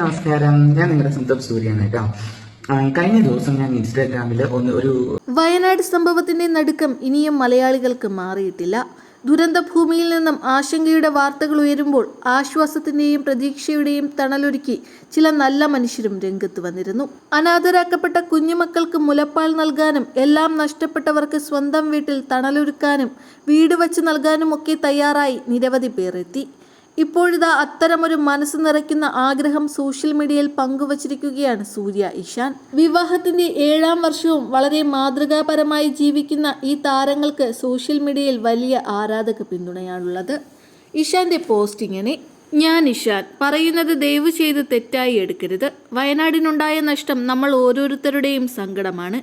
നമസ്കാരം. ഞാൻ നിങ്ങളുടെ സ്വന്തം സൂര്യാണ് കേട്ടോ. കഴിഞ്ഞ ദിവസം ഞാൻ ഇൻസ്റ്റാഗ്രാമിൽ ഒന്ന് ഒരു വയനാട് സംഭവത്തിന്റെ നടുക്കം ഇനിയും മലയാളികൾക്ക് മാറിയിട്ടില്ല. ദുരന്ത ഭൂമിയിൽ നിന്നും ആശങ്കയുടെ വാർത്തകൾ ഉയരുമ്പോൾ ആശ്വാസത്തിന്റെയും പ്രതീക്ഷയുടെയും തണലൊരുക്കി ചില നല്ല മനുഷ്യരും രംഗത്ത് വന്നിരുന്നു. അനാഥരാക്കപ്പെട്ട കുഞ്ഞുമക്കൾക്ക് മുലപ്പാൽ നൽകാനും എല്ലാം നഷ്ടപ്പെട്ടവർക്ക് സ്വന്തം വീട്ടിൽ തണലൊരുക്കാനും വീട് വച്ച് നൽകാനും ഒക്കെ തയ്യാറായി നിരവധി പേർ എത്തി. ഇപ്പോഴിതാ അത്തരമൊരു മനസ്സ് നിറയ്ക്കുന്ന ആഗ്രഹം സോഷ്യൽ മീഡിയയിൽ പങ്കുവച്ചിരിക്കുകയാണ് സൂര്യ ഇഷാൻ. വിവാഹത്തിന്റെ ഏഴാം വർഷവും വളരെ മാതൃകാപരമായി ജീവിക്കുന്ന ഈ താരങ്ങൾക്ക് സോഷ്യൽ മീഡിയയിൽ വലിയ ആരാധക പിന്തുണയാണുള്ളത്. ഇഷാന്റെ പോസ്റ്റ് ഇങ്ങനെ ഞാൻ ഇഷാൻ. പറയുന്നത് ദയവ് ചെയ്ത് തെറ്റായി എടുക്കരുത്. വയനാടിനുണ്ടായ നഷ്ടം നമ്മൾ ഓരോരുത്തരുടെയും സങ്കടമാണ്.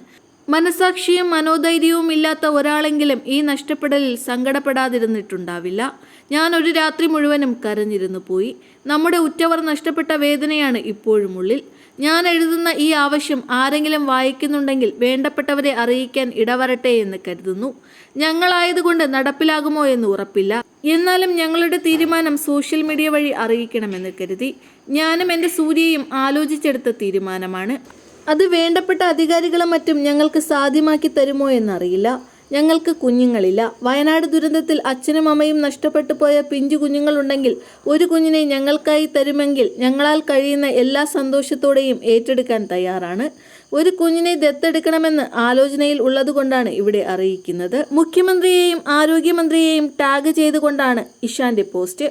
മനസാക്ഷിയും മനോധൈര്യവും ഇല്ലാത്ത ഒരാളെങ്കിലും ഈ നഷ്ടപ്പെടലിൽ സങ്കടപ്പെടാതിരുന്നിട്ടുണ്ടാവില്ല. ഞാൻ ഒരു രാത്രി മുഴുവനും കരഞ്ഞിരുന്നു പോയി. നമ്മുടെ ഉറ്റവർ നഷ്ടപ്പെട്ട വേദനയാണ് ഇപ്പോഴും ഉള്ളിൽ. ഞാൻ എഴുതുന്ന ഈ ആവശ്യം ആരെങ്കിലും വായിക്കുന്നുണ്ടെങ്കിൽ വേണ്ടപ്പെട്ടവരെ അറിയിക്കാൻ ഇടവരട്ടെ എന്ന് കരുതുന്നു. ഞങ്ങളായതുകൊണ്ട് നടപ്പിലാകുമോ എന്ന് ഉറപ്പില്ല. എന്നാലും ഞങ്ങളുടെ തീരുമാനം സോഷ്യൽ മീഡിയ വഴി അറിയിക്കണമെന്ന് കരുതി. ഞാനും എന്റെ സൂര്യയും ആലോചിച്ചെടുത്ത തീരുമാനമാണ്. അത് വേണ്ടപ്പെട്ട അധികാരികളും മറ്റും ഞങ്ങൾക്ക് സാധ്യമാക്കി തരുമോ എന്നറിയില്ല. ഞങ്ങൾക്ക് കുഞ്ഞുങ്ങളില്ല. വയനാട് ദുരന്തത്തിൽ അച്ഛനും അമ്മയും നഷ്ടപ്പെട്ടു പോയ പിഞ്ചു കുഞ്ഞുങ്ങളുണ്ടെങ്കിൽ ഒരു കുഞ്ഞിനെ ഞങ്ങൾക്കായി തരുമെങ്കിൽ ഞങ്ങളാൽ കഴിയുന്ന എല്ലാ സന്തോഷത്തോടെയും ഏറ്റെടുക്കാൻ തയ്യാറാണ്. ഒരു കുഞ്ഞിനെ ദത്തെടുക്കണമെന്ന് ആലോചനയിൽ ഉള്ളതുകൊണ്ടാണ് ഇവിടെ അറിയിക്കുന്നത്. മുഖ്യമന്ത്രിയെയും ആരോഗ്യമന്ത്രിയെയും ടാഗ് ചെയ്തുകൊണ്ടാണ് ഇഷാന്റെ പോസ്റ്റ്.